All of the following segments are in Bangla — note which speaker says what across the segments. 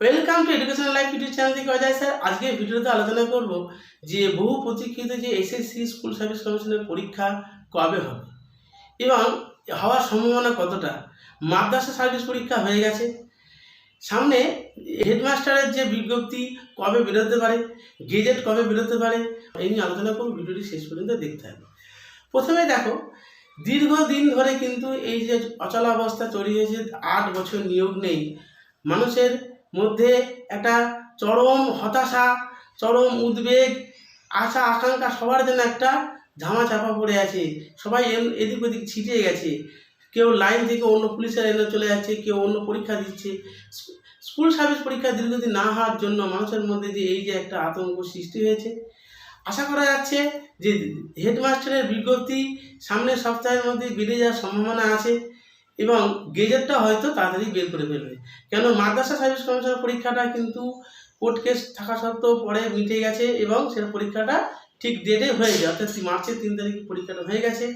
Speaker 1: Welcome to educational life YouTube channel থেকে অজয় স্যার। আজকে ভিডিওতে আলোচনা করব যে বহু প্রতীক্ষিত যে এসএসসি স্কুল সার্ভিস কমিশনের পরীক্ষা কবে হবে এবং হওয়ার সম্ভাবনা কতটা। মাদ্রাসা সার্ভিস পরীক্ষা হয়ে গেছে। সামনে হেডমাস্টারের যে বিজ্ঞপ্তি কবে বেরোতে পারে, গেজেট কবে বেরোতে পারে, এই নিয়ে আলোচনা করব। ভিডিওটি শেষ পর্যন্ত দেখতে হবে। প্রথমে দেখো, দীর্ঘদিন ধরে কিন্তু এই যে অচলাবস্থা তৈরি হয়েছে আট বছর নিয়োগ নেই মানুষের। মধ্যে একটা চরম হতাশা, চরম উদ্বেগ, আশা, আকাঙ্ক্ষা সবার জন্য একটা ধামা চাপা পড়ে আছে। সবাই এদিক ওদিক ছিটিয়ে গেছে। কেউ লাইন থেকে অন্য পুলিশের এনে চলে যাচ্ছে, কেউ অন্য পরীক্ষা দিচ্ছে। স্কু- স্কুল সার্ভিস পরীক্ষা দীর্ঘদিন না হওয়ার জন্য মানুষের মধ্যে যে এই যে একটা আতঙ্ক সৃষ্টি হয়েছে, আশা করা যাচ্ছে যে হেডমাস্টারের বিজ্ঞপ্তি সামনের সপ্তাহের মধ্যে বেরিয়ে যাওয়ার সম্ভাবনা আছে। এবং গেজেটটা হয়তো তাড়াতাড়ি বের করে ফেলবে। কেন মাদ্রাসা সার্ভিস কমিশনের পরীক্ষাটা কিন্তু কোর্ট কেস থাকা সত্ত্বেও পরে মিটে গেছে এবং সেটা পরীক্ষাটা ঠিক ডেটে হয়ে যায় অর্থাৎ মার্চের তিন তারিখে পরীক্ষাটা হয়ে গেছে।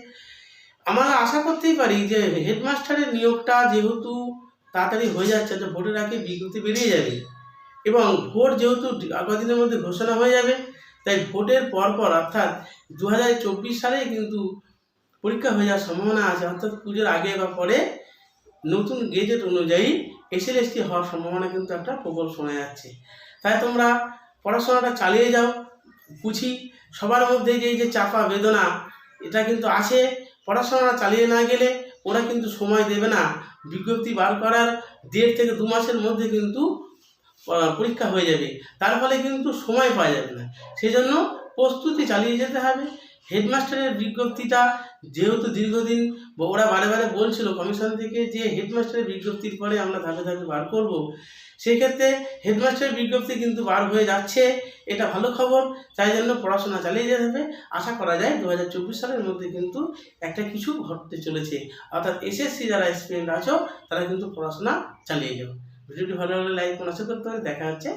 Speaker 1: আমরা আশা করতেই পারি যে হেডমাস্টারের নিয়োগটা যেহেতু তাড়াতাড়ি হয়ে যাচ্ছে যে ভোটের আগে বিজ্ঞপ্তি বেরিয়ে যাবে এবং ভোট যেহেতু কদিনের মধ্যে ঘোষণা হয়ে যাবে, তাই ভোটের পরপর অর্থাৎ দু হাজার চব্বিশ সালে কিন্তু পরীক্ষা হয়ে যাওয়ার সম্ভাবনা আছে, অর্থাৎ পুজোর আগে বা পরে নতুন গেজেট অনুযায়ী এসএলএসটি হওয়ার সম্ভাবনা কিন্তু একটা প্রবল শোনা যাচ্ছে। তাই তোমরা পড়াশোনাটা চালিয়ে যাও বুঝি সবার মধ্যে যে যে চাপা বেদনা, এটা কিন্তু আছে। পড়াশোনাটা চালিয়ে না গেলে ওরা কিন্তু সময় দেবে না। বিজ্ঞপ্তি বার করার দেড় থেকে দু মাসের মধ্যে কিন্তু পরীক্ষা হয়ে যাবে। তার ফলে কিন্তু সময় পাওয়া যাবে না। সেই জন্য প্রস্তুতি চালিয়ে যেতে হবে। হেডমাস্টারের বিজ্ঞপ্তিটা যেহেতু দীর্ঘদিন ওরা বারে বারে বলছিল কমিশন থেকে যে হেডমাস্টারের বিজ্ঞপ্তির পরে আমরা ধাপে ধাপে বার করব, সেক্ষেত্রে হেডমাস্টারের বিজ্ঞপ্তি কিন্তু বার হয়ে যাচ্ছে, এটা ভালো খবর, তাই জন্য পড়াশোনা চালিয়ে যেতে হবে। আশা করা যায় দু হাজার চব্বিশ সালের মধ্যে কিন্তু একটা কিছু ঘটতে চলেছে। অর্থাৎ এসএসসি যারা স্টুডেন্ট আছো, তারা কিন্তু পড়াশোনা চালিয়ে যাও। ভিডিওটি ভালো লাগলে লাইক করতে হবে দেখা হচ্ছে